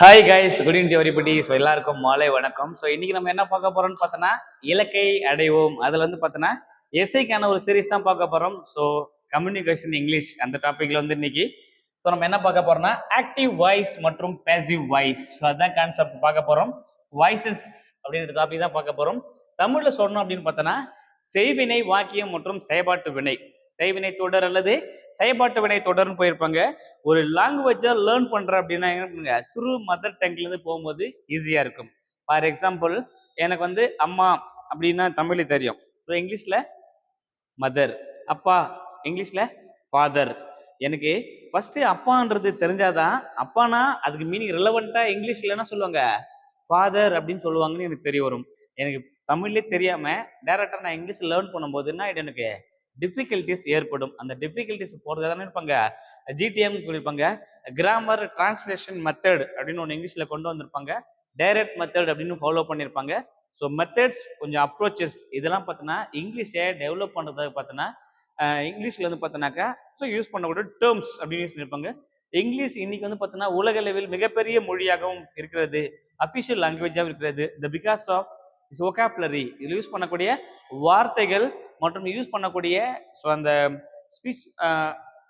Hi guys good evening வரிபடி so எல்லாருக்கும் மாலை வணக்கம். ஸோ இன்னைக்கு நம்ம என்ன பார்க்க போறோம்னு பார்த்தோன்னா இலக்கை அடைவோம். அதில் வந்து பார்த்தோன்னா எஸ்ஐக்கான ஒரு சீரிஸ் தான் பார்க்க போறோம். ஸோ கம்யூனிகேஷன் இங்கிலீஷ் அந்த டாபிக்ல வந்து இன்னைக்கு. ஸோ நம்ம என்ன பார்க்க போறோம்னா ஆக்டிவ் வாய்ஸ் மற்றும் பேசிவ் வாய்ஸ் ஸோ அதுதான் கான்செப்ட் பார்க்க போறோம். வாய்ஸஸ் அப்படின்ற டாபிக் தான் பார்க்க போறோம். தமிழ்ல சொல்லணும் அப்படின்னு பார்த்தோன்னா செய்வினை வாக்கியம் மற்றும் செயல்பாட்டு வினை. செய்வினை தொடர் அல்லது செயல்பாட்டு வினை தொடர்னு போயிருப்பாங்க. ஒரு லாங்குவேஜை லேர்ன் பண்ற அப்படின்னா என்ன பண்ணுங்க? த்ரூ மதர் டங்க்லேருந்து போகும்போது ஈஸியா இருக்கும். ஃபார் எக்ஸாம்பிள் எனக்கு வந்து அம்மா அப்படின்னா தமிழ் தெரியும். ஸோ இங்கிலீஷில் மதர் அப்பா இங்கிலீஷில் ஃபாதர் எனக்கு ஃபர்ஸ்ட் அப்பான்றது தெரிஞ்சாதான் அப்பானா அதுக்கு மீனிங் ரிலவெண்டா இங்கிலீஷ்ல என்ன சொல்லுவாங்க? ஃபாதர் அப்படின்னு சொல்லுவாங்கன்னு எனக்கு தெரிய வரும். எனக்கு தமிழ்லேயே தெரியாம டேரக்டா நான் இங்கிலீஷ் லேர்ன் பண்ணும்போது என்ன எனக்கு? டிஃபிகல்ட்டிஸ் ஏற்படும். அந்த டிஃபிகல்ட்டிஸ் போகிறது தானே இருப்பாங்க? ஜிடிஎம் குறிப்பாங்க கிராமர் டிரான்ஸ்லேஷன் மெத்தட் அப்படின்னு ஒன்று இங்கிலீஷில் கொண்டு வந்திருப்பாங்க. டைரக்ட் மெத்தட் அப்படின்னு ஃபாலோ பண்ணியிருப்பாங்க. ஸோ மெத்தட்ஸ் கொஞ்சம் அப்ரோச்சஸ் இதெல்லாம் பார்த்தோன்னா இங்கிலீஷை டெவலப் பண்ணுறதுக்கு பார்த்தோன்னா இங்கிலீஷ்ல வந்து பார்த்தோன்னாக்கா ஸோ யூஸ் பண்ணக்கூடிய டேர்ம்ஸ் அப்படின்னு யூஸ் பண்ணியிருப்பாங்க. இங்கிலீஷ் இன்னைக்கு வந்து பார்த்தோன்னா உலக அளவில் மிகப்பெரிய மொழியாகவும் இருக்கிறது. அஃபிஷியல் லாங்குவேஜாகவும் இருக்கிறது. த பிகாஸ் ஆஃப் ஒகாப்லரி இதில் யூஸ் பண்ணக்கூடிய வார்த்தைகள் மற்றும் யூஸ் பண்ணக்கூடிய ஸோ அந்த ஸ்பீச்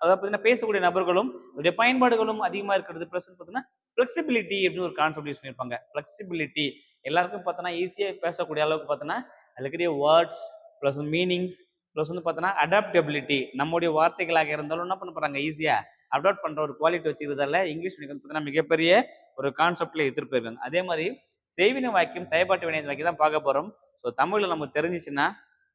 அதாவது பார்த்தீங்கன்னா பேசக்கூடிய நபர்களும் இதோடைய பயன்பாடுகளும் அதிகமாக இருக்கிறது. ப்ளஸ் பார்த்தீங்கன்னா ஃப்ளெக்சிபிலிட்டி அப்படின்னு ஒரு கான்செப்ட் யூஸ் பண்ணியிருப்பாங்க. ஃப்ளெக்சிபிலிட்டி எல்லாருக்கும் பார்த்தோன்னா ஈஸியாக பேசக்கூடிய அளவுக்கு பார்த்தோன்னா அதில் வேர்ட்ஸ் ப்ளஸ் மீனிங்ஸ் ப்ளஸ் வந்து பார்த்தோன்னா அடாப்டபிலிட்டி நம்முடைய வார்த்தைகளாக இருந்தாலும் என்ன பண்ண போகிறாங்க ஈஸியாக அடாப்ட் பண்ணுற ஒரு குவாலிட்டி வச்சுக்கிறதால இங்கிலீஷ் வந்து பார்த்தீங்கன்னா மிகப்பெரிய ஒரு கான்செப்டில் எடுத்துட்டு போயிருக்காங்க. அதே மாதிரி செய்வின வாக்கியம் செயல்பாட்டு வினை வாக்கியம் தான் பார்க்க போகிறோம் ஸோ தமிழில் நமக்கு தெரிஞ்சிச்சுன்னா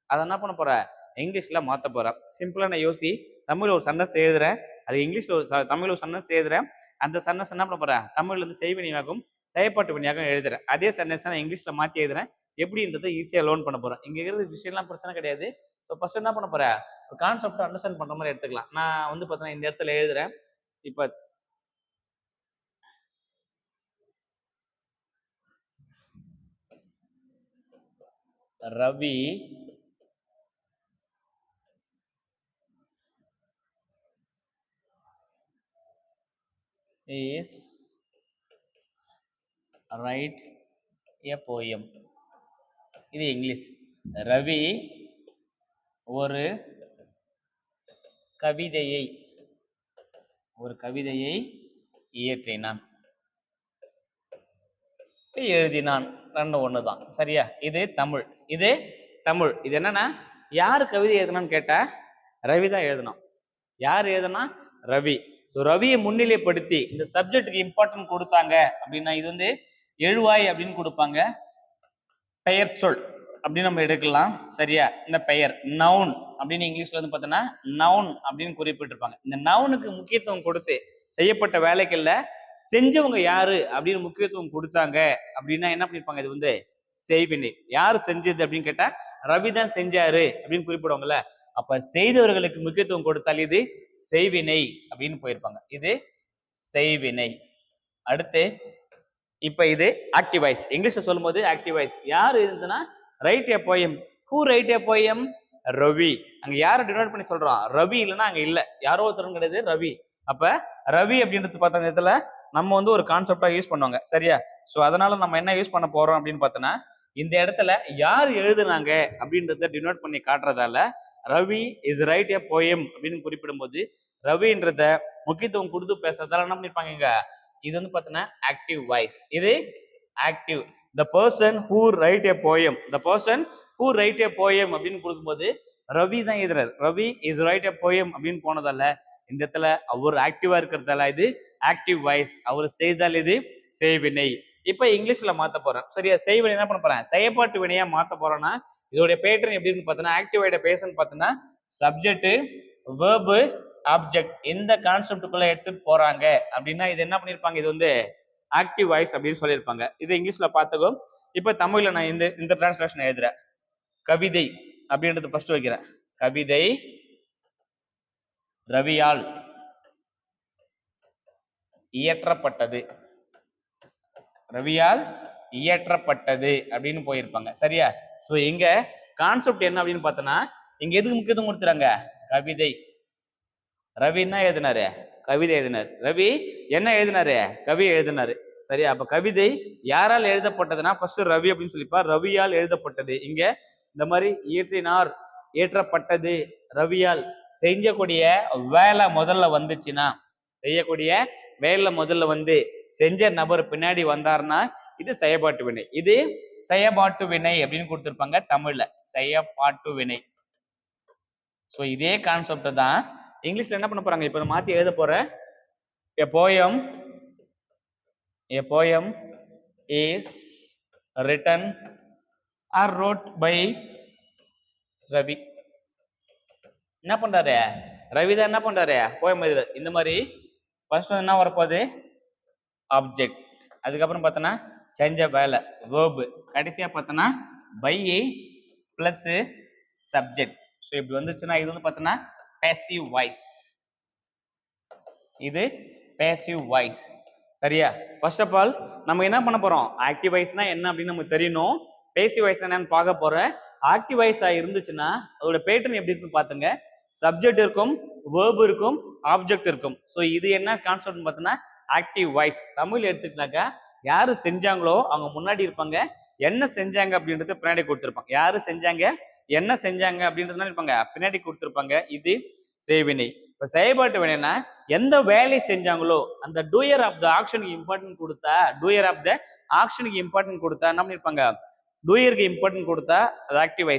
அதை என்ன பண்ண போற? இங்கிலீஷ்ல மாத்த போகிறேன் சிம்பிளா நான் யோசி. தமிழ்ல ஒரு சன்னஸ் எழுதுறேன். அது இங்கிலீஷ்ல ஒரு ச- தமிழ்ல ஒரு சன்னஸ் எழுதுறேன். அந்த சன்னஸ் என்ன பண்ண போறேன் தமிழ்ல இருந்து செய்வினையாகும் செயற்பாட்டு வினையாகவும் எழுதுறேன். அதே சன்னஸ் நான் இங்கிலீஷ்ல மாத்தி எழுதுறேன். எப்படின்றத ஈஸியா லோன் பண்ண போறேன். இங்க இருக்கிற விஷயம்லாம் பிரச்சனை கிடையாது. ஸோ ஃபர்ஸ்ட் என்ன பண்ண போகிறேன் ஒரு கான்செப்ட் அண்டர்ஸ்டாண்ட் பண்ற மாதிரி எடுத்துக்கலாம். நான் வந்து பார்த்தீங்கன்னா இந்த இடத்துல எழுதுறேன். இப்போ Ravi is write a poem. இது இங்கிலீஷ். ரவி ஒரு கவிதையை ஒரு கவிதையை இயற்றினான். எழுதினான். ரெண்டு ஒன்று தான் சரியா? இது தமிழ். இது தமிழ். இது என்னன்னா யார் கவிதை எழுதணும்னு கேட்டா ரவி தான் எழுதணும் யார் எழுதுனா? ரவி. ஸோ ரவியை முன்னிலைப்படுத்தி இந்த சப்ஜெக்டுக்கு இம்பார்ட்டன்ட் கொடுத்தாங்க அப்படின்னா இது வந்து எழுவாய் அப்படின்னு கொடுப்பாங்க. பெயர் சொல் அப்படின்னு நம்ம எடுக்கலாம். சரியா? இந்த பெயர் நவுன் அப்படின்னு இங்கிலீஷ்ல வந்து பார்த்தோன்னா நவுன் அப்படின்னு குறிப்பிட்டிருப்பாங்க. இந்த நவுனுக்கு முக்கியத்துவம் கொடுத்து செய்யப்பட்ட வேலைகள்ல செஞ்சவங்க யாரு அப்படின்னு முக்கியத்துவம் கொடுத்தாங்க அப்படின்னா என்ன பண்ணிருப்பாங்க? இது வந்து செய்வினை. யார் செஞ்சது அப்படின்னு கேட்டா ரவி தான் செஞ்சாரு அப்படின்னு குறிப்பிடுவாங்கல்ல. அப்ப செய்தவர்களுக்கு முக்கியத்துவம் கொடுத்தால் இது செய்வினை அப்படின்னு போயிருப்பாங்க. இது செய்வினை. அடுத்து இப்ப இது ஆக்டிவ் வாய்ஸ் இங்கிலீஷ்ல சொல்லும்போது ஆக்டிவ் வாய்ஸ் யார் இருந்ததுன்னா write a poem who write a poem Ravi. அங்க யாரை டினோட் பண்ணி சொல்றோம் ரவி இல்லைன்னா அங்க இல்ல. யாரோ ஒருத்தரும் கிடையாது ரவி. அப்ப ரவி அப்படின்றது பார்த்த நேரத்துல நம்ம வந்து ஒரு கான்செப்டா யூஸ் பண்ணுவாங்க. சரியா? ஸோ அதனால நம்ம என்ன யூஸ் பண்ண போறோம் அப்படின்னு பார்த்தோன்னா இந்த இடத்துல யார் எழுதுனாங்க அப்படின்றத டினோட் பண்ணி காட்டுறதால Ravi is write a poem அப்படின்னு குறிப்பிடும்போது ரவின்றத முக்கியத்துவம் கொடுத்து பேசுறதால என்ன பண்ணிருப்பாங்க இது வந்து பார்த்தோன்னா ஆக்டிவ் வாய்ஸ் இது active the person who write a poem the person who write a poem அப்படின்னு கொடுக்கும்போது ரவி தான் எழுதுறாரு. Ravi is write a poem அப்படின்னு போனதால இந்த இடத்துல அவர் ஆக்டிவா இருக்கிறதால இது ஆக்டிவ் வாய்ஸ் அவர் செய்தால் இது செய்வினை. இப்போ இங்கிலீஷில் மாற்ற போகிறேன் சரியா? செய்வினை என்ன பண்ண போகிறேன் செயற்பாட்டு வினையாக மாற்ற போகிறேன்னா இதோடைய பேட்டர்ன் எப்படின்னு பார்த்தோன்னா ஆக்டிவைட பேசன் பார்த்தோன்னா சப்ஜெக்ட் வேர்பு ஆப்ஜெக்ட் எந்த கான்செப்டுக்குள்ளே எடுத்துட்டு போகிறாங்க அப்படின்னா இது என்ன பண்ணியிருப்பாங்க இது வந்து ஆக்டிவ் வாய்ஸ் அப்படின்னு சொல்லியிருப்பாங்க. இது இங்கிலீஷில் பார்த்துக்கோ. இப்போ தமிழில் நான் இந்த இந்த டிரான்ஸ்லேஷன் எழுதுறேன். கவிதை அப்படின்றது ஃபர்ஸ்ட் வைக்கிறேன். கவிதை ரவியால் இயற்றப்பட்டது. ரவியால் இயற்றப்பட்டது அப்படின்னு போயிருப்பாங்க. சரியா? ஸோ இங்க கான்செப்ட் என்ன அப்படின்னு பார்த்தோன்னா இங்க எதுக்கு முக்கியத்துவம் கொடுத்துறாங்க கவிதை. ரவி என்ன எழுதினாரு? கவிதை எழுதினார். ரவி என்ன எழுதினாரு? கவி எழுதினாரு. சரியா? அப்ப கவிதை யாரால் எழுதப்பட்டதுன்னா ஃபர்ஸ்ட் ரவி அப்படின்னு சொல்லிப்பா. ரவியால் எழுதப்பட்டது. இங்க இந்த மாதிரி இயற்றினார் இயற்றப்பட்டது ரவியால். செஞ்சக்கூடிய வேலை முதல்ல வந்துச்சுன்னா செய்யக்கூடிய வேலை முதல்ல வந்து செஞ்ச நபர் பின்னாடி வந்தாருன்னா இது செயற்பாட்டு வினை. இது செயற்பாட்டு வினை அப்படின்னு கொடுத்துருப்பாங்க தமிழ்ல. செயற்பாட்டு வினை. ஸோ இதே கான்செப்ட் தான். இங்கிலீஷ்ல என்ன பண்ண போறாங்க? இப்போ மாத்தி எழுத போற a poem a poem is written or wrote by Ravi என்ன பண்றாரு? ரவி தான் என்ன பண்றாரு? போயம் எழுதுற இந்த மாதிரி ஃபர்ஸ்ட் என்ன வரப்போகுது? ஆப்ஜெக்ட் அதுக்கப்புறம் பார்த்தோன்னா செஞ்ச வேலை வேர்பு கடைசியாக பார்த்தோன்னா பை ப்ளஸ்ஸு சப்ஜெக்ட் ஸோ இப்படி வந்துச்சுன்னா இது வந்து பார்த்தோன்னா பேசிவ் வாய்ஸ் இது பேசிவ் வாய்ஸ் சரியா? ஃபர்ஸ்ட் ஆஃப் ஆல் நம்ம என்ன பண்ண போகிறோம் ஆக்டிவ் வாய்ஸ்னா என்ன அப்படின்னு நமக்கு தெரியணும். பேசிவ் வாய்ஸ் என்னன்னு பார்க்க போகிறேன் ஆக்டிவ் வாய்ஸாக இருந்துச்சுன்னா அதோட பேட்டர்ன் எப்படி இருக்குன்னு பார்த்துங்க. சப்ஜெக்ட் இருக்கும் வேர்ப் இருக்கும் ஆப்ஜெக்ட் இருக்கும். ஸோ இது என்ன கான்செப்ட்னு பார்த்தோன்னா ஆக்டிவ் வாய்ஸ் தமிழ் எடுத்துக்கிட்டாக்கா யார் செஞ்சாங்களோ அவங்க முன்னாடி இருப்பாங்க. என்ன செஞ்சாங்க அப்படின்றது பின்னாடி கொடுத்துருப்பாங்க. யார் செஞ்சாங்க என்ன செஞ்சாங்க அப்படின்றதுனால இருப்பாங்க. பின்னாடி கொடுத்துருப்பாங்க. இது செய்வினை. இப்போ செயல்பாட்டு வினைனா எந்த வேலையை செஞ்சாங்களோ அந்த டூயர் ஆஃப் த ஆக்ஷனுக்கு இம்பார்ட்டன்ட் கொடுத்தா டூயர் ஆஃப் த ஆக்ஷனுக்கு இம்பார்ட்டன்ட் கொடுத்தா என்ன பண்ணிருப்பாங்க? டூயருக்கு இம்பார்ட்டன்ட் கொடுத்தா அது ஆக்டிவ்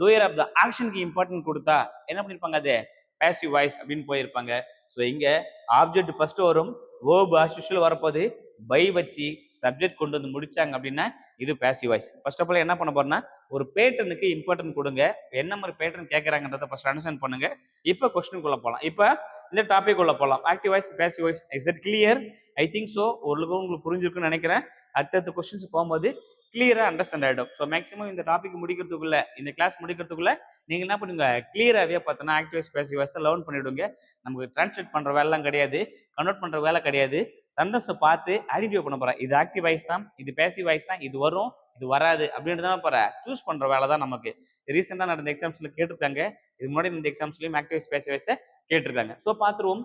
டூயர் ஆஃப் த ஆக்ஷனுக்கு இம்பார்ட்டன்ட் கொடுத்தா என்ன பண்ணிருப்பாங்க அது? பேசிவ் வாய்ஸ் அப்படின்னு போயிருப்பாங்க. ஸோ இங்கே ஆப்ஜெக்ட் ஃபர்ஸ்ட் வரும். வேர்ப் ஆஸ் வரப்போது பை வச்சு சப்ஜெக்ட் கொண்டு வந்து முடிச்சாங்க அப்படின்னா இது passive voice first of all என்ன பண்ண போறோம்னா ஒரு பேட்டர்னுக்கு இம்பார்ட்டன்ட் கொடுங்க. என்ன மாதிரி பேட்டர்ன் கேட்குறாங்கன்றத ஃபர்ஸ்ட் அண்டர்ஸ்டாண்ட் பண்ணுங்க. இப்போ கொஸ்டினுக்குள்ள போகலாம் இப்போ இந்த டாபிக் உள்ள போகலாம் active voice passive voice is it clear I think so ஓரளவுக்கு உங்களுக்கு புரிஞ்சிருக்குன்னு நினைக்கிறேன். அடுத்தடுத்த கொஸ்டின்ஸ் போகும்போது கிளியராக அண்டர்ஸ்டாண்ட் ஆகிடும் ஸோ மேக்ஸிமம் இந்த டாபிக் முடிக்கிறதுக்குள்ள இந்த கிளாஸ் முடிக்கிறதுக்குள்ள நீங்கள் என்ன பண்ணுங்க? கிளியராகவே பார்த்தோன்னா ஆக்டிவைஸ் வாய்ஸ் லேர்ன் பண்ணிவிடுங்க நமக்கு டிரான்ஸ்லேட் பண்ணுற வேலைலாம் கிடையாது. கன்வெர்ட் பண்ணுற வேலை கிடையாது. சண்டஸை பார்த்து ஐடென்டிஃபை பண்ண போகிறேன் இது ஆக்டிவ் வாய்ஸ் தான் இது பேசிவ் வாய்ஸ் தான் இது வரும் இது வராது அப்படின்ட்டு தானே போகிறேன் சூஸ் பண்ணுற வேலை தான் நமக்கு. ரீசெண்டாக நடந்த எக்ஸாம்ஸில் கேட்டிருக்காங்க. இது முன்னாடி இந்த எக்ஸாம்ஸ்லையும் ஆக்டிவைஸ் வாய்ஸ் கேட்டிருக்காங்க. ஸோ பார்த்துருவோம்.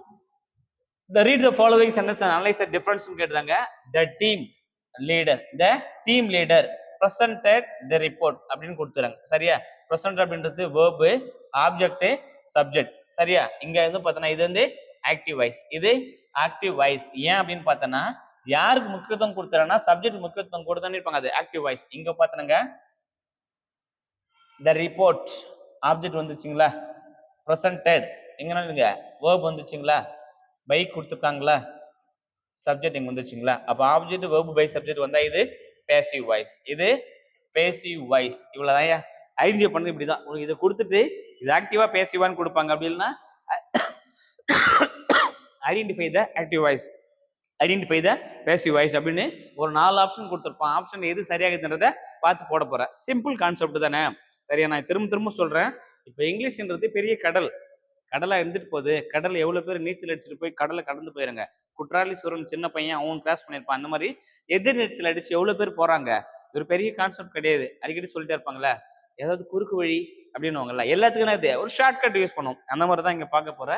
The read the following sentence analyse the difference கேட்டுறாங்க the team leader the team leader presented the report அப்படின்னு கொடுத்துறாங்க. சரியா? ப்ரெசன்ட் அப்படின்றது வேர்பு ஆப்ஜெக்ட் சப்ஜெக்ட் சரியா? இங்க வந்து பார்த்தோன்னா இது வந்து ஆக்டிவ் வாய்ஸ் இது ஆக்டிவ் வாய்ஸ் ஏன் அப்படின்னு பார்த்தோன்னா யாருக்கு முக்கியத்துவம் கொடுத்துறாங்கன்னா சப்ஜெக்ட் முக்கியத்துவம் கொடுத்தான்னு இருப்பாங்க. அது ஆக்டிவ் வாய்ஸ் இங்க பார்த்தனுங்க த ரிப்போர்ட் ஆப்ஜெக்ட் வந்துச்சுங்களா? ப்ரெசன்டட் எங்க வேர்ப் வந்துச்சுங்களா? பைக் கொடுத்துருக்காங்களா? சப்ஜெக்ட் இங்கே வந்துச்சுங்களா அப்போ ஆப்ஜெக்ட் வேர்ப் பை சப்ஜெக்ட் வந்தால் இது பேசிவ் வாய்ஸ் இது பேசிவ் வாய்ஸ் இவ்வளவுதான் ஐடென்டிஃபை பண்ணது இப்படிதான். உங்களுக்கு இதை கொடுத்துட்டு இது ஆக்டிவாக பேசிவான்னு கொடுப்பாங்க அப்படின்னா identify the active voice identify the passive voice அப்படின்னு ஒரு நாலு ஆப்ஷன் கொடுத்துருப்பான். ஆப்ஷன் எது சரியாகுதுன்றத பார்த்து போட போகிறேன் சிம்பிள் கான்செப்ட் தானே. சரியா நான் திரும்ப திரும்ப சொல்கிறேன் இப்போ இங்கிலீஷ்ன்றது பெரிய கடல். கடலாக இருந்துட்டு போகுது. கடல் எவ்வளோ பேர் நீச்சல் அடிச்சுட்டு போய் கடலை கடந்து போயிருங்க. குற்றாலீஸ்வரன் சின்ன பையன் அவன் கிராஸ் பண்ணியிருப்பான். அந்த மாதிரி எதிர் நீச்சல் அடிச்சு எவ்வளோ பேர் போறாங்க? ஒரு பெரிய கான்செப்ட் கிடையாது. அடிக்கடி சொல்லிட்டே இருப்பாங்களே ஏதாவது குறுக்கு வழி அப்படின்னுவாங்கல்ல எல்லாத்துக்கும் இது ஒரு ஷார்ட்கட் யூஸ் பண்ணும். அந்த மாதிரி தான் இங்கே பார்க்க போற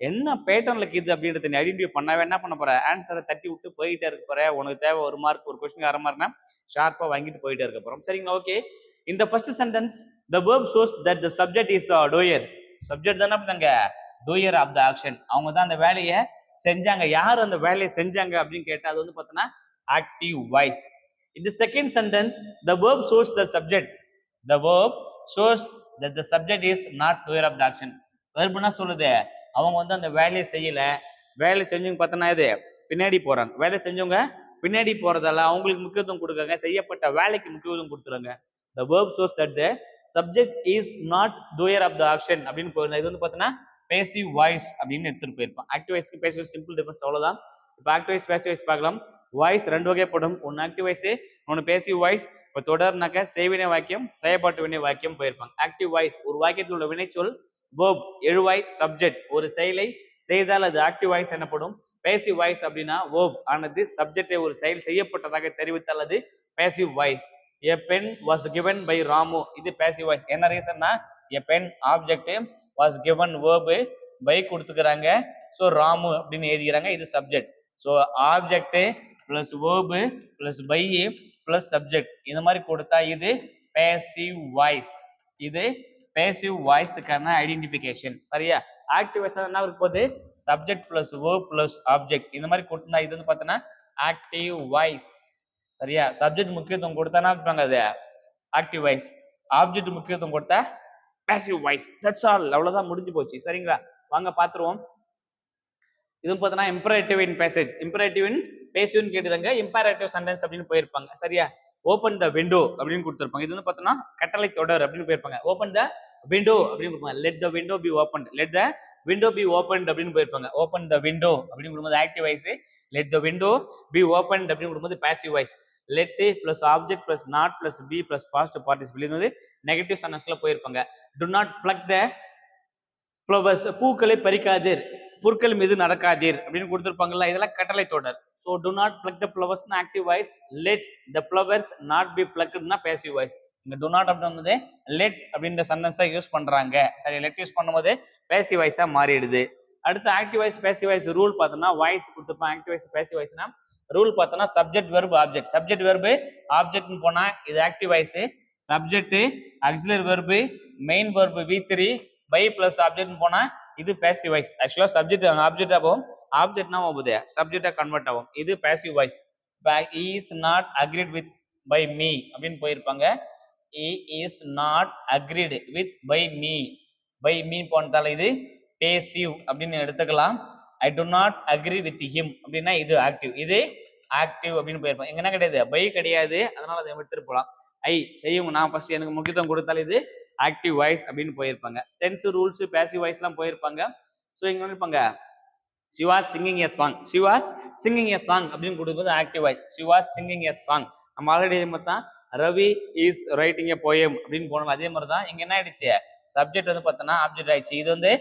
என்ன பேட்டர்ன்ல இது அப்படின்றத நீ ஐடென்டிஃபை பண்ணாவே என்ன பண்ண போற? ஆன்சரை தட்டி விட்டு போயிட்டே இருக்க போற. உனக்கு தேவை ஒரு மார்க் ஒரு கொஸ்டின் அரை மார்க்னா ஷார்ப்பா வாங்கிட்டு போயிட்டே இருக்க போறோம். சரிங்களா? ஓகே இந்த first sentence the verb shows that the subject is the doer subject தானே அப்படிங்க டூயர் ஆஃப் த ஆக்ஷன் அவங்க தான் அந்த வேலையை செஞ்சாங்க. யார் அந்த வேலையை செஞ்சாங்க அப்படின்னு கேட்டால் அது வந்து பார்த்தோன்னா ஆக்டிவ் வாய்ஸ் இந்த second sentence the verb shows the subject the verb shows that the subject is not doer of the action வெர்ப்னா சொல்லுது. அவங்க வந்து அந்த வேலையை செய்யல. வேலை செஞ்சவங்க பார்த்தோன்னா இது பின்னாடி போறாங்க. வேலை செஞ்சவங்க பின்னாடி போறதால அவங்களுக்கு முக்கியத்துவம் கொடுக்காங்க செய்யப்பட்ட வேலைக்கு முக்கியத்துவம் கொடுத்துருங்க the verb shows that the subject is not doer of the action அப்படின்னு போயிருந்தா இது வந்து பார்த்தோன்னா பேசிவ் வாய்ஸ் அப்படின்னு எடுத்துட்டு போயிருப்பான். ஆக்டிவ் வாய்ஸ்க்கு பேசிவ் சிம்பிள் டிஃபரன்ஸ் அவ்வளோதான் இப்போ ஆக்டிவ் வாய்ஸ் பேசிவ் வாய்ஸ் பார்க்கலாம். வாய்ஸ் ரெண்டு வகைப்படும். ஒன்று ஆக்டிவ் வாய்ஸ் ஒன்று பேசிவ் வாய்ஸ் இப்போ தொடர்னாக்க செய்வினை வாக்கியம் செயல்பாட்டு வினை வாக்கியம் போயிருப்பாங்க. ஆக்டிவ் வாய்ஸ் ஒரு வாக்கியத்தில் உள்ள வினைச்சொல் வேர்ப் எழுவாய் சப்ஜெக்ட் ஒரு செயலை செய்தால் அது ஆக்டிவ் வாய்ஸ் எனப்படும். பேசிவ் வாய்ஸ் அப்படின்னா வேர்ப் ஆனது சப்ஜெக்டை ஒரு செயல் செய்யப்பட்டதாக தெரிவித்தால் அது passive voice a pen was given by Ramu இது பேசிவ் வாய்ஸ் என்ன ரீசன்னா a pen object was given verb by கொடுத்துக்கிறாங்க. ஸோ ராமு அப்படின்னு எழுதிக்கிறாங்க. இது subject so object plus verb plus by plus subject இந்த மாதிரி கொடுத்தா இது பேசிவ் வாய்ஸ் இது பேசிவ் வாய்ஸுக்கான ஐடென்டிஃபிகேஷன் சரியா? ஆக்டிவ் வாய்ஸ் என்ன இருக்க போகுது subject plus verb plus object இந்த மாதிரி கொடுத்தா இது வந்து பார்த்தோன்னா ஆக்டிவ் வாய்ஸ் சரியா? சப்ஜெக்ட் முக்கியத்துவம் கொடுத்தானா இருப்பாங்க அது? ஆக்டிவ் வாய்ஸ் ஆப்ஜெக்ட் முக்கியத்துவம் கொடுத்தா பேசிவ் வாய்ஸ் தட்ஸ் ஆல் அவ்வளோதான் முடிஞ்சு போச்சு. சரிங்களா? வாங்க பார்த்துருவோம் இது பார்த்தோன்னா imperative in passage imperative in பேசிவ்னு கேட்டுதாங்க. இம்பரேட்டிவ் சென்டென்ஸ் அப்படின்னு போயிருப்பாங்க. சரியா? ஓப்பன் த விண்டோ அப்படின்னு கொடுத்துருப்பாங்க. இது வந்து பார்த்தோன்னா கட்டளை தொடர் அப்படின்னு போயிருப்பாங்க. ஓப்பன் த விண்டோ அப்படின்னு கொடுப்பாங்க. Let the window be open let the window be open அப்படின்னு போயிருப்பாங்க. ஓப்பன் த விண்டோ அப்படின்னு கொடுக்கும்போது active voice let the window be open அப்படின்னு கொடுக்கும்போது passive voice let plus object plus not plus be plus past participle இது வந்து negative சென்டென்ஸ்ல போயிருப்பாங்க. Do not pluck the flowers பூக்களை பறிக்காதீர். புற்கள் மீது நடக்காதீர் அப்படின்னு கொடுத்துருப்பாங்கல்ல இதெல்லாம் கட்டளை தொடர். So do not pluck the flowers active voice let the flowers not be பிளக்னா passive voice இங்க டு நாட் அப்படின்றது லெட் அப்படின்ற சென்டென்ஸை யூஸ் பண்றாங்க. சரி லெட் யூஸ் பண்ணும்போது பேசிவ் வாய்ஸா மாறிடுது. அடுத்து active voice passive voice rule பார்த்தோம்னா வாய்ஸ் கொடுத்துருப்போம் ஆக்டிவ் வாய்ஸ் பேசிவ் வாய்ஸ்னா ரூல் பார்த்தோம்னா subject verb object subject verb ஆப்ஜெக்ட்னு போனால் இது active voice subject auxiliary verb main verb V three by plus ஆப்ஜெக்ட்னு போனால் இது பேசிவ் வாய்ஸ் ஆக்சுவலாக சப்ஜெக்ட் ஆப்ஜெக்ட் ஆகும் ஆப்ஜெக்ட்னா போகுது. சப்ஜெக்டாக கன்வெர்ட் ஆகும். இது passive voice is not agreed with by me அப்படின்னு போயிருப்பாங்க. Is not agreed with by me by me போனதால இது பேசிவ் அப்படின்னு எடுத்துக்கலாம். I do not agree with him அப்படின்னா இது ஆக்டிவ் இது ஆக்டிவ் அப்படின்னு போயிருப்போம். எங்க என்ன கிடையாது? பை கிடையாது. அதனால அதை எடுத்துட்டு போகலாம் ஐ செய்யும் நான் ஃபர்ஸ்ட் எனக்கு முக்கியத்துவம் கொடுத்தாலும் இது ஆக்டிவ் வாய்ஸ் அப்படின்னு போயிருப்பாங்க. டென்ஸ் ரூல்ஸ் பேசிவ் வாய்ஸ்லாம் போயிருப்பாங்க. ஸோ இங்க வந்து இருப்பாங்க Siva's singing a song Siva's singing a song அப்படின்னு கொடுக்கும்போது active voice Siva's singing a song நம்ம ஆல்ரெடி பார்த்தா Ravi is writing a poem அப்படின்னு போனோம் அதே மாதிரி தான் இங்க என்ன ஆயிடுச்சு? சப்ஜெக்ட் வந்து பார்த்தோன்னா ஆப்ஜெக்ட் ஆயிடுச்சு. இது வந்து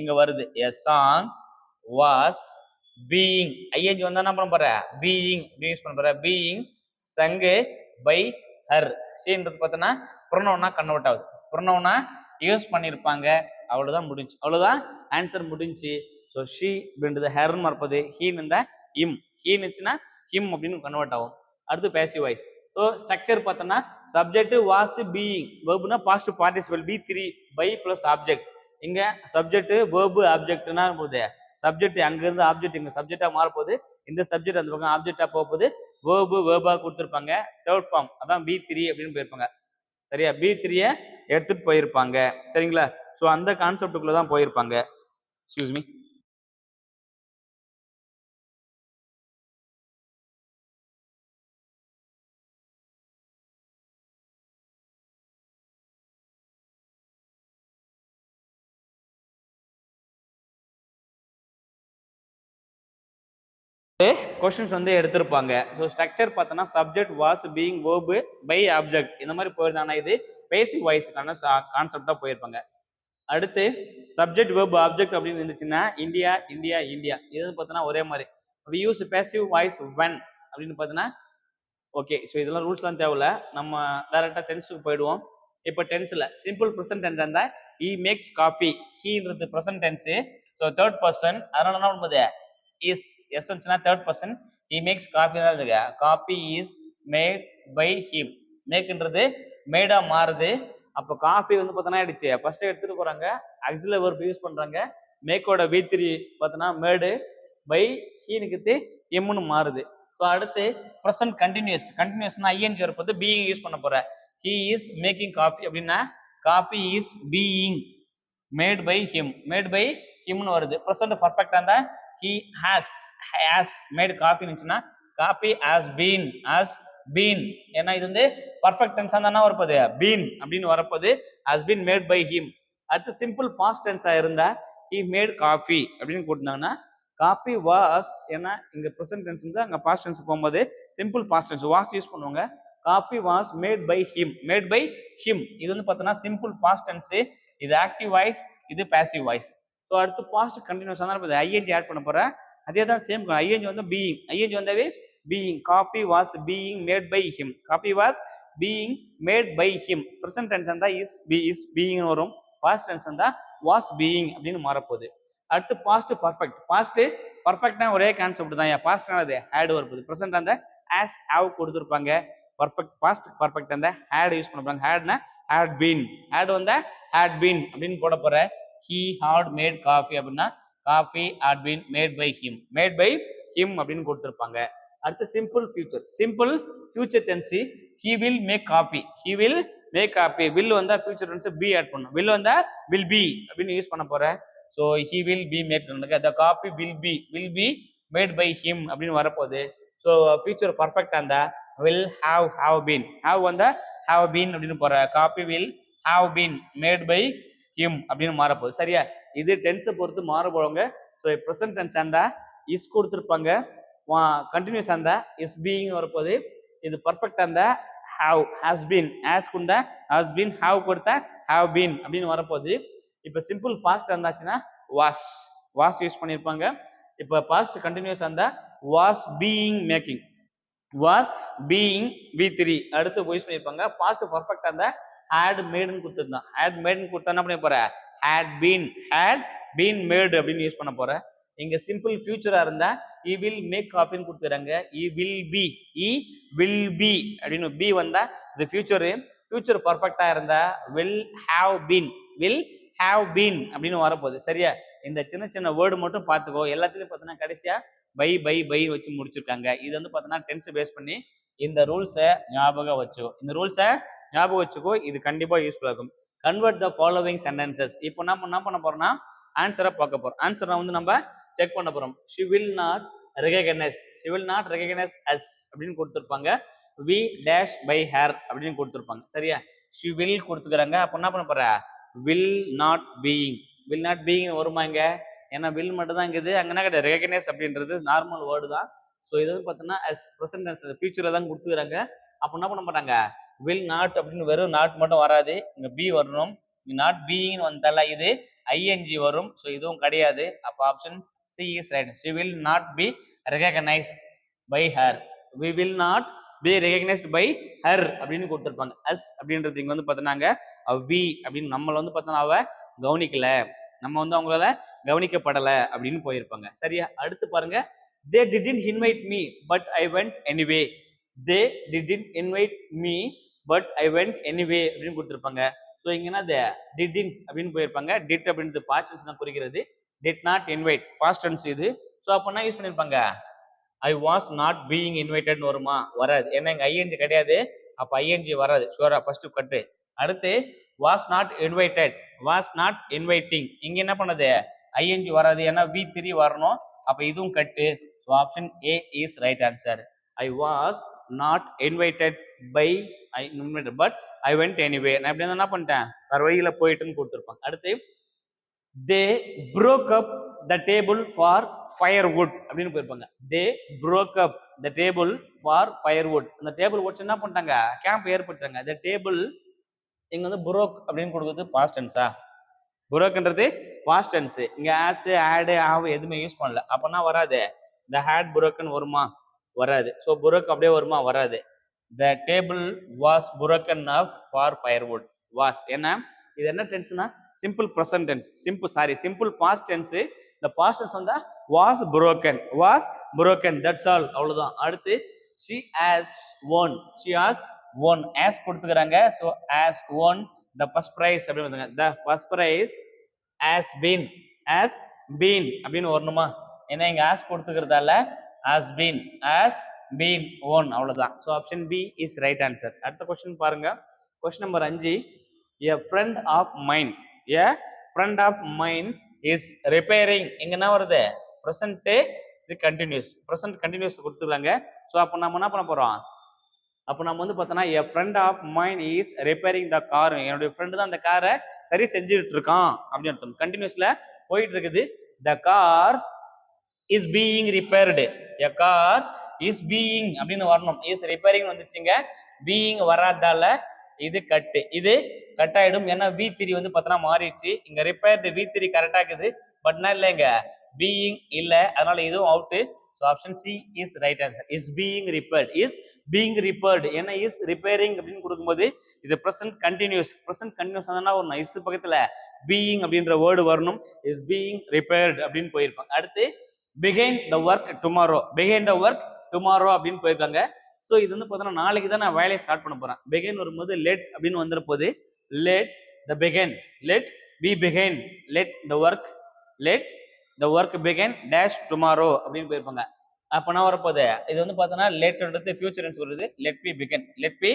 இங்க வருது. A song was being I N G வந்தா என்ன பண்ண போற? பீயிங் யூஸ் பண்ண போற? பீயிங் சங்கு பை ஹர் சீன்றது பார்த்தோன்னா ப்ரொனவுனா கன்வெர்ட் ஆகுது ப்ரொனவுனா யூஸ் பண்ணியிருப்பாங்க அவ்வளோதான் முடிஞ்சு. அவ்வளோதான் ஆன்சர் முடிஞ்சு. ஸோ ஷீ அப்படின்றது ஹெர்னு மறப்பது. ஹீன் இந்த இம் ஹீன் இருந்துச்சுன்னா ஹிம் அப்படின்னு கன்வெர்ட் ஆகும். அடுத்து பேசிவ் வாய்ஸ் ஸோ ஸ்ட்ரக்சர் பார்த்தோன்னா subject was being வேர்புனா past participle V three by plus object இங்கே சப்ஜெக்ட் வேர்பு ஆப்ஜெக்ட்னா போகுது. சப்ஜெக்ட் அங்கிருந்து ஆப்ஜெக்ட் இங்கே சப்ஜெக்டாக மாறப்போகுது. இந்த சப்ஜெக்ட் அந்த பக்கம் ஆப்ஜெக்டாக போகுது வேர்பு வேர்பாக கொடுத்துருப்பாங்க. தேர்ட் ஃபார்ம் அதான் பி த்ரீ அப்படின்னு போயிருப்பாங்க. சரியா? பி த்ரீயை எடுத்துகிட்டு போயிருப்பாங்க. சரிங்களா? ஸோ அந்த கான்செப்டுக்குள்ளே தான் போயிருப்பாங்க. எக்ஸ்கியூஸ் மீ கொஷின்ஸ் வந்து எடுத்திருப்பாங்க. ஸோ ஸ்ட்ரக்சர் பார்த்தோன்னா subject was being verb by object இந்த மாதிரி போயிருந்தானா இது? பேசிவ் வாய்ஸுக்கான கான்செப்டாக போயிருப்பாங்க. அடுத்து சப்ஜெக்ட் வேர்பு ஆப்ஜெக்ட் அப்படின்னு இருந்துச்சுன்னா இந்தியா இந்தியா இந்தியா. இது பார்த்தோன்னா ஒரே மாதிரி. We use passive voice when அப்படின்னு பார்த்தோன்னா ஓகே ஸோ இதெல்லாம் ரூல்ஸ்லாம் தேவையில்ல. நம்ம டேரெக்டாக டென்ஸுக்கு போயிடுவோம். இப்போ டென்ஸில் சிம்பிள் ப்ரெசன்ட் டென்ஸ் இருந்தால் he makes coffee ஹீன்றது present tense so third person அதனால என்ன பண்ணுது? இஸ் எஸ் வந்துச்சுன்னா third person he makes coffee தான் இருக்கு. Coffee is made by him மேக்ன்றது மேடா மாறுது. அப்போ காஃபி வந்து பார்த்தோன்னா ஆயிடுச்சு. ஃபர்ஸ்ட் எடுத்துட்டு போறாங்க. அக்ஸில் ஒர்க் யூஸ் பண்றாங்க. மேக்கோட வி த்ரீ பார்த்தோன்னா மேடு பை ஹீனுக்கு எம்னு மாறுது. ஸோ அடுத்து ப்ரெசன்ட் கண்டினியூஸ் கண்டினியூஸ்னா ஐஎன்ஜி வரப்போது பீயிங் யூஸ் பண்ண போற. ஹீ இஸ் மேக்கிங் காஃபி அப்படின்னா coffee is being made by him made by ஹிம்னு வருது. ப்ரெசன்ட் பர்ஃபெக்டாக இருந்தால் ஹி ஹாஸ் ஹேஸ் மேட் காஃபின்னு இருந்துச்சுன்னா coffee has been has been ஏன்னா இது வந்து பர்ஃபெக்ட் டென்ஸாக தானே வரப்போது பீன் அப்படின்னு வரப்போது has been made by him அடுத்து சிம்பிள் பாஸ்ட் டென்ஸாக இருந்தால் ஹி மேட் காஃபி அப்படின்னு கொடுத்தாங்கன்னா காப்பி வாஸ் ஏன்னா இங்கே ப்ரெசன்ட் டென்ஸ் வந்து அங்கே பாஸ்ட் டென்ஸ் போகும்போது simple past tense was use பண்ணுவாங்க. Coffee was made by him made by him இது வந்து பார்த்தோன்னா சிம்பிள் பாஸ்ட் டென்ஸு இது ஆக்டிவ் வாய்ஸ் இது பேசிவ் வாய்ஸ் ஸோ அடுத்து பாஸ்ட் கண்டினியூஸாக தான் ஐஎன்ஜி ஆட் பண்ண போகிறேன் அதே தான் சேம் ஐஎன்ஜி வந்து பீயிங் ஐஎன்ஜி வந்தாவே being coffee was being made by him coffee was being made by him present tense இருந்தால் இஸ் பி இஸ் பீயிங் வரும். பாஸ்ட் டென்ஸ் இருந்தால் வாஸ் பீயிங் அப்படின்னு மாறப்போகுது. அடுத்து பாஸ்ட் பர்ஃபெக்ட் பாஸ்ட் பர்ஃபெக்டா ஒரே கான்செப்ட் தான். பாஸ்ட்னால அது ஹேட் வரப்போகுது. ப்ரெசென்ட் அந்த ஆஸ் ஹாவ் கொடுத்துருப்பாங்க. பர்ஃபெக்ட் பாஸ்ட் பர்ஃபெக்ட் அந்த ஹேட் யூஸ் பண்ணுவாங்க ஹேட்னா ஹேட் பீன் ஹேட் வந்தா ஹேட் பீன் அப்படின்னு போட போற ஹி ஹாட் மேட் காஃபி அப்படின்னா coffee had been made by him made by him அப்படின்னு கொடுத்துருப்பாங்க. அடுத்து simple future simple future tense he will make coffee he will make coffee will வந்தா future tense be add பண்ணும். Will வந்தா will be அப்படின்னு use பண்ண போறேன். So he will be made the coffee will be will be made by him அப்படின்னு வரப்போகுது. So future perfect அந்த will have have been have வந்தா ஹாவ் பீன் அப்படின்னு போற. Coffee will have been made by him அப்படின்னு மாறப்போகுது. சரியா? இது டென்ஸை பொறுத்து மாறுபடுவாங்க ஸோ ப்ரெசன்ட் டென்ஸ் அந்த இஸ் கொடுத்துருப்பாங்க. கண்டினியூஸ் அந்த இஸ் பீயிங் வரப்போகுது. இது பர்ஃபெக்ட் அந்த ஹாவ் ஹாஸ் பீன் ஆஸ் குண்ட ஹாஸ் பீன் ஹாவ் கொடுத்தா ஹாவ் பீன் அப்படின்னு வரப்போகுது. இப்போ சிம்பிள் பாஸ்ட் இருந்தாச்சுன்னா வாஸ் வாஸ் யூஸ் பண்ணியிருப்பாங்க இப்போ பாஸ்ட் கண்டினியூஸ் இருந்தால் was being making was being B three அடுத்து யூஸ் பண்ணியிருப்பாங்க பாஸ்ட் பர்ஃபெக்டாக இருந்தால் ஹேட் மேடுன்னு கொடுத்துருந்தான் ஹேட் மேடுன்னு கொடுத்தா என்ன பண்ண போற? Had been had been made அப்படின்னு யூஸ் பண்ண போற. இங்க சிம்பிள் ஃபியூச்சரா இருந்தா இ வில் மேக் காப்பின்னு கொடுத்துறாங்க. He will be he will be அப்படின்னு பி வந்தா இது ஃபியூச்சரு ஃபியூச்சர் பர்ஃபெக்டா இருந்தா will have been will have been அப்படின்னு வரப்போகுது. சரியா? இந்த சின்ன சின்ன வேர்டு மட்டும் பார்த்துக்கோ. எல்லாத்துலையும் பார்த்தோன்னா கடைசியா பை பை பை வச்சு முடிச்சிருக்காங்க. இது வந்து பார்த்தோன்னா டென்ஸ் பேஸ் பண்ணி இந்த ரூல்ஸை ஞாபகம் வச்சுக்கோ. இந்த ரூல்ஸை ஞாபகம் வச்சுக்கோ இது கண்டிப்பாக யூஸ்ஃபுல்லாக இருக்கும். கன்வெர்ட் த ஃபாலோவிங் சென்டென்சஸ் இப்போ நம்ம என்ன பண்ண போறோம்னா ஆன்சரை பார்க்க போறோம். ஆன்சரை வந்து நம்ம செக் பண்ண போறோம். She will not recognise she will not recognise us அப்படின்னு கொடுத்துருப்பாங்க. வி டேஷ் பை ஹேர் அப்படின்னு கொடுத்துருப்பாங்க. சரியா? ஷி வில் கொடுத்துக்கிறாங்க. அப்போ என்ன பண்ண போற? Will not being will not being வருமா இங்க? ஏன்னா வில் மட்டும் தான் இருக்குது அங்கன்னா கிடையாது ரெகனைஸ் அப்படின்றது நார்மல் வேர்டு தான். ஸோ இது வந்து பார்த்தோன்னா அஸ் ப்ரெசன்ட் ஃபியூச்சரில் தான் கொடுத்துக்கிறாங்க. அப்போ என்ன பண்ண மாட்டாங்க? வில் நாட் அப்படின்னு வெறும் நாட் மட்டும் வராது. இங்க பி வரணும். நாட் பீயிங் வந்தால இது ஐஎன்ஜி வரும். ஸோ இதுவும் கிடையாது. அப்போ option C is right she will not be recognise by her we will not be recognised by her அப்படின்னு கொடுத்துருப்பாங்க. அஸ் அப்படின்றது இங்கே வந்து பார்த்தோன்னாங்க வி அப்படின்னு நம்மளை வந்து பார்த்தோன்னா அவ கவனிக்கல. நம்ம வந்து அவங்களால கவனிக்கப்படலை அப்படின்னு போயிருப்பாங்க. சரியா? அடுத்து பாருங்க. They didn't invite me but I went anyway they didn't invite me but I went anyway அப்படின்னு கொடுத்துருப்பாங்க. ஸோ இங்கன்னா தே டிடின் அப்படின்னு போயிருப்பாங்க. டிட் அப்படின்றது பாஸ்டன்ஸ் தான் குறிக்கிறது. டிட் நாட் இன்வைட் பாஸ்டன்ஸ் இது. ஸோ அப்போ என்ன யூஸ் பண்ணியிருப்பாங்க ஐ வாஸ் நாட் பீயிங் இன்வைட்டட்னு வருமா? வராது. ஏன்னா இங்கே ஐஎன்ஜி கிடையாது. அப்போ ஐஎன்ஜி வராது. ஷுவரா ஃபர்ஸ்ட் கட்டு அடுத்து was not invited was not inviting இங்கே என்ன பண்ணுது? ஐஎன்ஜி வராது. ஏன்னா வி த்ரீ வரணும். அப்போ இதுவும் cut so option A is right answer I was not invited by I invited but I went anyway நான் எப்படி என்ன பண்ணிட்டேன்? வேற வழியில் போயிட்டுன்னு கொடுத்துருப்பாங்க. அடுத்து they broke up the table for firewood அப்படின்னு போயிருப்பாங்க. They broke up the table for firewood அந்த டேபிள் வச்சு என்ன பண்ணிட்டாங்க? கேம்ப் ஏற்பட்டாங்க த டேபிள் இங்கே வந்து புரோக் அப்படின்னு கொடுக்குறது பாஸ்ட் டென்ஸா புரோக்ன்றது past tense has had have எதுவுமே யூஸ் பண்ணல. அப்போனா வராது? த ஹேட் புரோக்கன் வருமா? வராது. ஸோ புரோக் அப்படியே வருமா? வராது. The table was broken off for firewood was ஏன்னா இது என்ன டென்ஸ்னா simple present tense simple sorry simple past tense இந்த பாஸ்ட் டென்ஸ் வந்தா was broken was broken that's all அவ்வளவுதான். அடுத்து she has won she has won has கொடுத்துக்கிறாங்க. So has won the first prize அப்படின்னு வந்துங்க the first prize has been has been அப்படின்னு வரணுமா? ஏன்னா இங்கே has கொடுத்துக்கிறதால has been has been won அவ்வளோதான் so option B is right answer அடுத்த question பாருங்க. கொஸ்டின் நம்பர் அஞ்சு. A friend of mine a friend of mine is repairing இங்க என்ன வருது? ப்ரெசன்ட்டு இது கண்டினியூஸ் ப்ரெசன்ட் கண்டினியூஸ் கொடுத்துருக்காங்க ஸோ அப்போ நம்ம என்ன பண்ண போகிறோம் அப்போ நம்ம வந்து பார்த்தோன்னா a friend of mine is repairing the car என்னுடைய ஃப்ரெண்டு தான் அந்த காரை சரி செஞ்சுட்டு இருக்கான் அப்படின்னு அர்த்தம். கண்டினியூஸில் போயிட்டு இருக்குது. The car is being repaired a car is being அப்படின்னு வரணும். இஸ் ரிப்பேரிங் வந்துச்சுங்க. பீயிங் வராதால இது கட்டு இது கட் ஆயிடும். ஏன்னா வி த்ரீ வந்து பார்த்தோன்னா மாறிடுச்சு. இங்க ரிப்பேர்டு வி த்ரீ கரெக்டா இருக்குது. பட்னா இல்லைங்க. பீயிங் இல்ல. அதனால இதுவும் out so option C is right answer is being repaired is being repaired ஏன்னா இஸ் ரிப்பேரிங் அப்படின்னு கொடுக்கும்போது இது ப்ரெசன்ட் கண்டினியூஸ் ப்ரெசன்ட் கண்டினியூஸ் ஆனா வரணும் இஸ் பக்கத்தில் பீயிங் அப்படின்ற வேர்டு வரணும். இஸ் பீயிங் ரிப்பேர்டு அப்படின்னு போயிருப்பாங்க அடுத்து begin the work tomorrow begin the work tomorrow அப்படின்னு போயிருக்காங்க. ஸோ இது வந்து பார்த்தோன்னா நாளைக்கு தான் நான் வேலையை ஸ்டார்ட் பண்ண போறேன். பிகைன் வரும்போது லெட் அப்படின்னு வந்துற போது let the begin let be begin let the work let the work begin dash tomorrow அப்படின்னு போயிருப்பாங்க. அப்போ நான் வரப்போகுது இது வந்து பார்த்தோன்னா லேட்டர் ஃபியூச்சர்னு வருது let be begun let be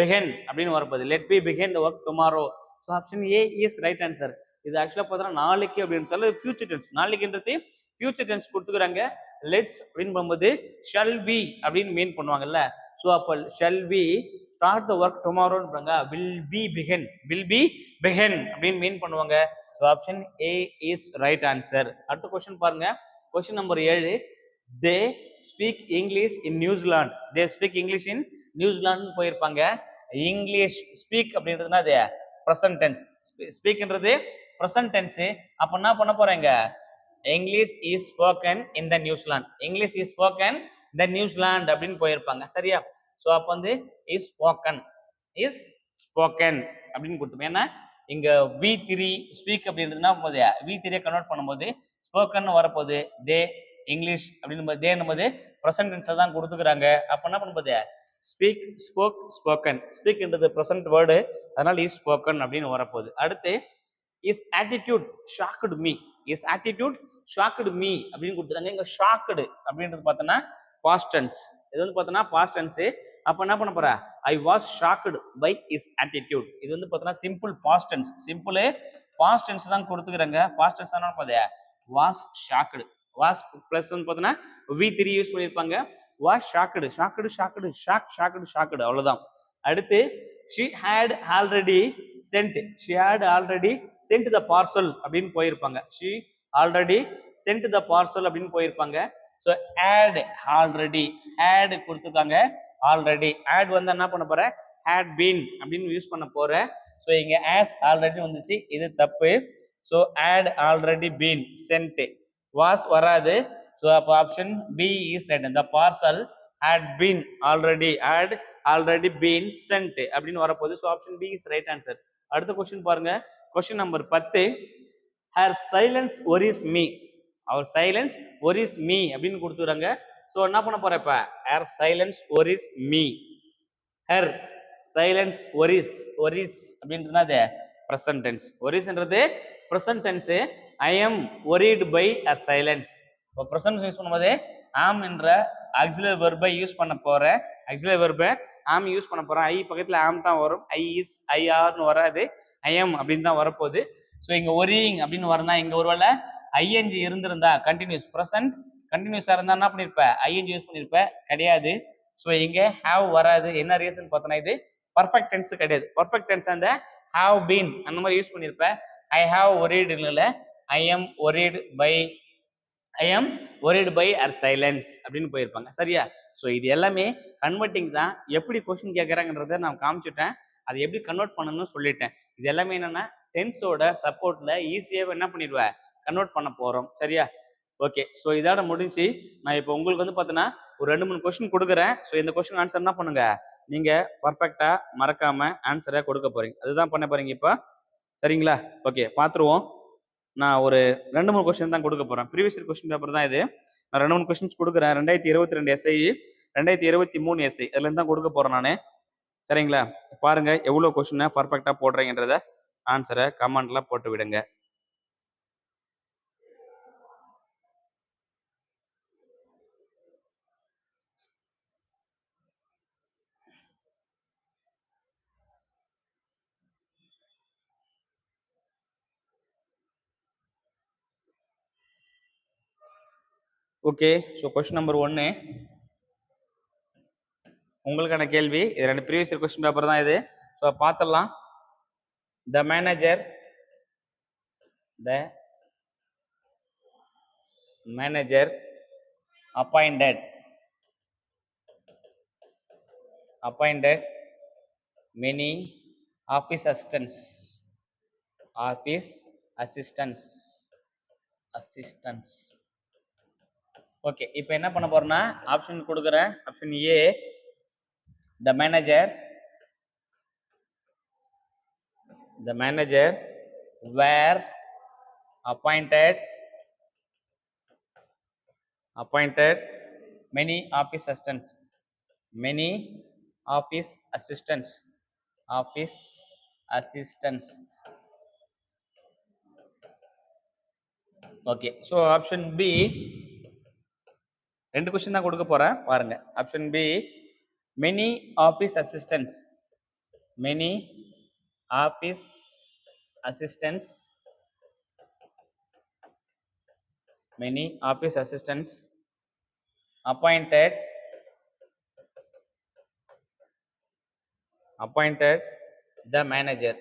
begun அப்படின்னு வரப்போது let be begun the work tomorrow so option A is right answer இது ஆக்சுவலாக பார்த்தோன்னா நாளைக்கு அப்படின்றது ஃபியூச்சர் டென்ஸ் நாளைக்குன்றது ஃபியூச்சர் டென்ஸ் கொடுத்துக்கிறாங்க. லெட்ஸ் அப்படின்னு போகும்போது ஷல் பி அப்படின்னு மீன் பண்ணுவாங்கல்ல. ஸோ அப்போ shall be start the work டுமாரோன்றாங்க will be begun will be begun அப்படின்னு மீன் பண்ணுவாங்க. So option A is right answer அடுத்த கொஸ்டின் பாருங்க. கொஸ்டின் நம்பர் ஏழு. They speak English in New Zealand they speak English in New Zealand போயிருப்பாங்க. English speak அப்படின்றதுனா அது present tense ஸ்பீக்ன்றது present tense அப்போ என்ன பண்ண போறாங்க? English is spoken in the New Zealand English is spoken the New Zealand அப்படின்னு போயிருப்பாங்க. சரியா? ஸோ அப்போ வந்து இஸ் ஸ்போக்கன் இஸ் ஸ்போக்கன் அப்படின்னு கொடுத்தோம் ஏன்னா இங்க வி த்ரீ ஸ்பீக் அப்படின்றதுனா போது வி த்ரீயை கன்வெர்ட் பண்ணும்போது ஸ்போக்கன் வரப்போகுது. தே இங்கிலீஷ் அப்படின்னு தேன்னும் போது ப்ரெசன்ட் டென்ஸை தான் கொடுத்துக்கிறாங்க. அப்போ என்ன பண்ணும்போது ஸ்பீக் ஸ்போக் ஸ்போக்கன் ஸ்பீக்ன்றது ப்ரெசன்ட் வேர்டு அதனால இஸ் ஸ்போக்கன் அப்படின்னு வரப்போகுது. அடுத்து is attitude shocked me is attitude shocked me அப்படின்னு கொடுத்துருக்காங்க இங்கே ஷாக்குடு அப்படின்றது பார்த்தோன்னா பாஸ்டன்ஸ் இது வந்து பார்த்தோன்னா பாஸ்டன்ஸு அப்போ என்ன பண்ண போற? I was shocked by is attitude இது வந்து பார்த்தோன்னா சிம்பிள் பாஸ்டன்ஸ் சிம்பிள் பாஸ்டன்ஸ் தான் கொடுத்துக்கிறாங்க. பாஸ்டன்ஸ் டென்ஸ் தான் பார்த்தா வாஸ் ஷாக்குடு வாஸ் ப்ளஸ் வந்து பார்த்தோன்னா வி த்ரீ யூஸ் பண்ணியிருப்பாங்க. Was shocked shocked shocked shock shocked shocked அவ்வளோதான் அடுத்து she had already sent she had already sent the parcel அப்படின்னு போயிருப்பாங்க. She already sent the parcel அப்படின்னு போயிருப்பாங்க. ஸோ ஆட் ஆல்ரெடி ஆட் கொடுத்துருக்காங்க. ஆல்ரெடி ஆட் வந்து என்ன பண்ண போகிறேன் ஹேட் பீன் அப்படின்னு யூஸ் பண்ண போகிறேன் ஸோ இங்கே ஆஸ் ஆல்ரெடி வந்துச்சு. இது தப்பு. So had already been sent was வராது. ஸோ அப்போ option B is right the parcel had been already had already been sent அப்படின்னு வரப்போகுது. So option B is right answer அடுத்த கொஸ்டின் பாருங்க. கொஸ்டின் நம்பர் பத்து. ஹேர் சைலன்ஸ் ஒரிஸ் மீ அவர் silence worries me அப்படின்னு கொடுத்துறாங்க. So என்ன பண்ண போற இப்ப? Her silence worries me her silence worries worries அப்படின்றதுனா அது present tense ஒரிஸ்ன்றது present tense I am worried by her silence இப்போ ப்ரெசன்ட் யூஸ் பண்ணும்போது ஆம் என்ற ஆக்சிலரி வெர்பை யூஸ் பண்ண போற அக்ஸிலர் வெர்பை ஆம் யூஸ் பண்ண போகிறோம் ஐ பக்கத்தில் ஆம் தான் வரும். ஐ இஸ் ஐ ஆர்னு வராது. ஐஎம் அப்படின்னு தான் வரப்போகுது. ஸோ இங்கே ஒரியிங் அப்படின்னு வரனா இங்க ஒருவேளை ஐஎன்ஜி இருந்திருந்தா கண்டினியூஸ் ப்ரெசன்ட் கண்டினியூஸாக இருந்தா என்ன பண்ணியிருப்பேன் ஐஎன்ஜி யூஸ் பண்ணியிருப்பேன் கிடையாது. ஸோ இங்கே ஹாவ் வராது. என்ன ரீசன் பார்த்தோன்னா இது பர்ஃபெக்ட் டென்ஸ் கிடையாது. பர்ஃபெக்ட் டென்ஸ் அந்த ஹாவ் பீன் அந்த மாதிரி யூஸ் பண்ணியிருப்பேன் ஐ ஹாவ் ஒரேடு இல்லை. I am worried by I am worried by her silence அப்படின்னு போயிருப்பாங்க. சரியா? ஸோ இது எல்லாமே கன்வெர்ட்டிங் தான். எப்படி கொஸ்டின் கேட்குறாங்கன்றத நான் காமிச்சுட்டேன். அதை எப்படி கன்வெர்ட் பண்ணணும்னு சொல்லிட்டேன். இது எல்லாமே என்னன்னா டென்ஸோட சப்போர்ட்ல ஈஸியாக என்ன பண்ணிடுவேன் கன்வெர்ட் பண்ண போகிறோம் சரியா? ஓகே ஸோ இதோட முடிஞ்சு நான் இப்போ உங்களுக்கு வந்து பார்த்தீங்கன்னா ஒரு ரெண்டு மூணு கொஸ்டின் கொடுக்குறேன். ஸோ இந்த கொஸ்டின் ஆன்சர் என்ன பண்ணுங்க? நீங்க பர்ஃபெக்டா மறக்காம ஆன்சரை கொடுக்க போறீங்க. அதுதான் பண்ண போறீங்க இப்போ. சரிங்களா? ஓகே பார்த்துருவோம் நான் ஒரு ரெண்டு மூணு கொஸ்டின் தான் கொடுக்க போறேன். ப்ரீவியஸ் கொஸ்டின் பேப்பர் தான் இது. நான் ரெண்டு மூணு கொஸ்டின்ஸ் கொடுக்குறேன். ரெண்டாயிரத்தி இருபத்தி ரெண்டு எஸ்ஐ ரெண்டாயிரத்தி இருபத்தி மூணு எஸ்ஐ இதுல இருந்து தான் கொடுக்க போறேன் நான். சரிங்களா? பாருங்க எவ்வளோ கொஸ்டினை பர்ஃபெக்டா போடுறீங்கன்றத ஆன்சரை கமெண்ட்ல போட்டு விடுங்க. ஓகே ஸோ கொஸ்டின் நம்பர் ஒன்று உங்களுக்கான கேள்வி இது ரெண்டு ப்ரீவியஸ் கொஸ்டின் பேப்பர் தான் இது. ஸோ பார்த்துடலாம். The manager the manager appointed appointed many office assistants office assistants assistants okay இப்போ என்ன பண்ண போறேன்னா ஆப்ஷன் கொடுக்குறேன் option A the manager the manager were appointed appointed many office assistant many office assistants office assistants okay so option B ரெண்டு question தான் கொடுக்க போறேன். பாருங்க. Option B many office assistants many office assistants many office assistants appointed. Appointed the manager.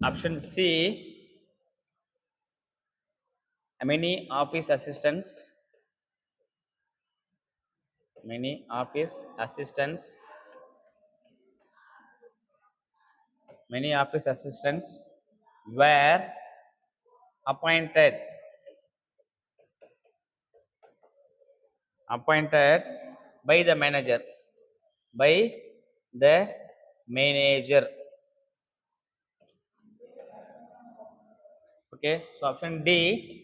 Option c many office assistants. Many office assistants. Many office assistants were appointed. Appointed by the manager by the manager. Okay so option d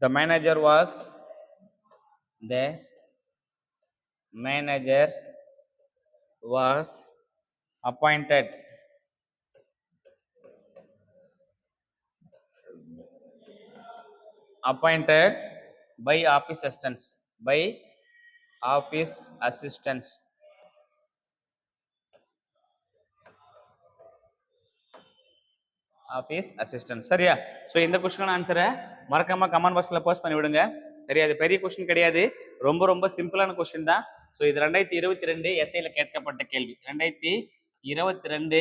the manager was the manager was appointed. Appointed by office assistants by office assistants office assistant. சரியா? So இந்த question ஆன்சரை மறக்காம comment பாக்ஸில் post பண்ணி விடுங்க. சரியா? அது பெரிய கொஸ்டின் கிடையாது. ரொம்ப ரொம்ப சிம்பிளான கொஸ்டின் தான். ஸோ இது ரெண்டாயிரத்தி இருபத்தி ரெண்டு எஸ்ஐல கேட்கப்பட்ட கேள்வி. ரெண்டாயிரத்தி இருபத்தி ரெண்டு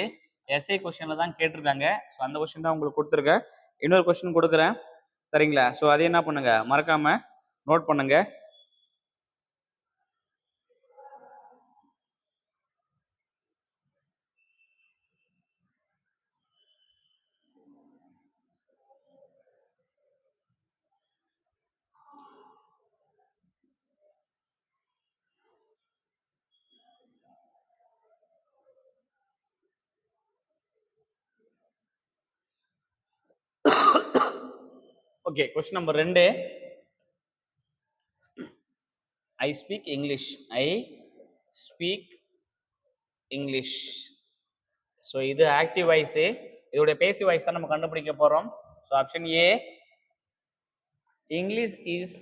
எஸ்ஐ கொஸ்டினில் தான் கேட்டிருக்காங்க. ஸோ அந்த கொஸ்டின் தான் உங்களுக்கு கொடுத்துருக்கேன். இன்னொரு கொஸ்டின் கொடுக்குறேன். சரிங்களா? ஸோ அதை என்ன பண்ணுங்க? மறக்காம நோட் பண்ணுங்க. ஓகே கொஸ்டின் நம்பர் ரெண்டு. I speak English I speak English so இது ஆக்டிவ் வாய்ஸு இதோடைய பேசி வாய்ஸ் தான் நம்ம கண்டுபிடிக்க போகிறோம் so option A English is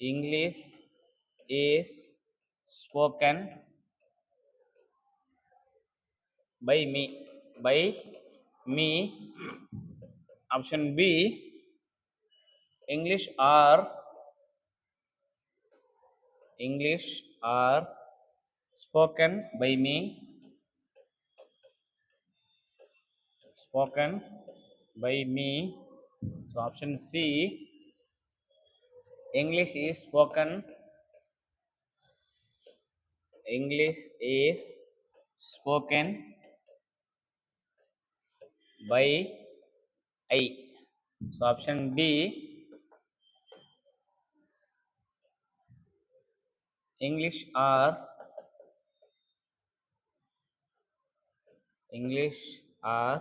English is spoken by me by me option b english are english are spoken by me spoken by me. So option c english is spoken english is spoken by I. So option D. English are English are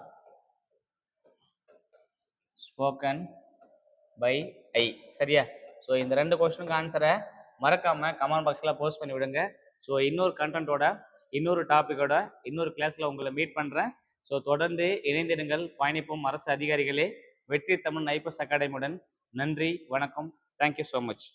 spoken by I சரியா so இந்த ரெண்டு கொஸ்டினுக்கு ஆன்சரை மறக்காமல் comment பாக்ஸில் post பண்ணி விடுங்க so இன்னொரு கண்டென்ட்டோட இன்னொரு டாப்பிக்கோட இன்னொரு கிளாஸில் உங்களை மீட் பண்ணுறேன் ஸோ தொடர்ந்து இணைந்திடுங்கள் பயணிப்போம். அரசு அதிகாரிகளே வெற்றி தமிழ் ஐபிஎஸ் அகாடமியுடன். நன்றி வணக்கம். Thank you so much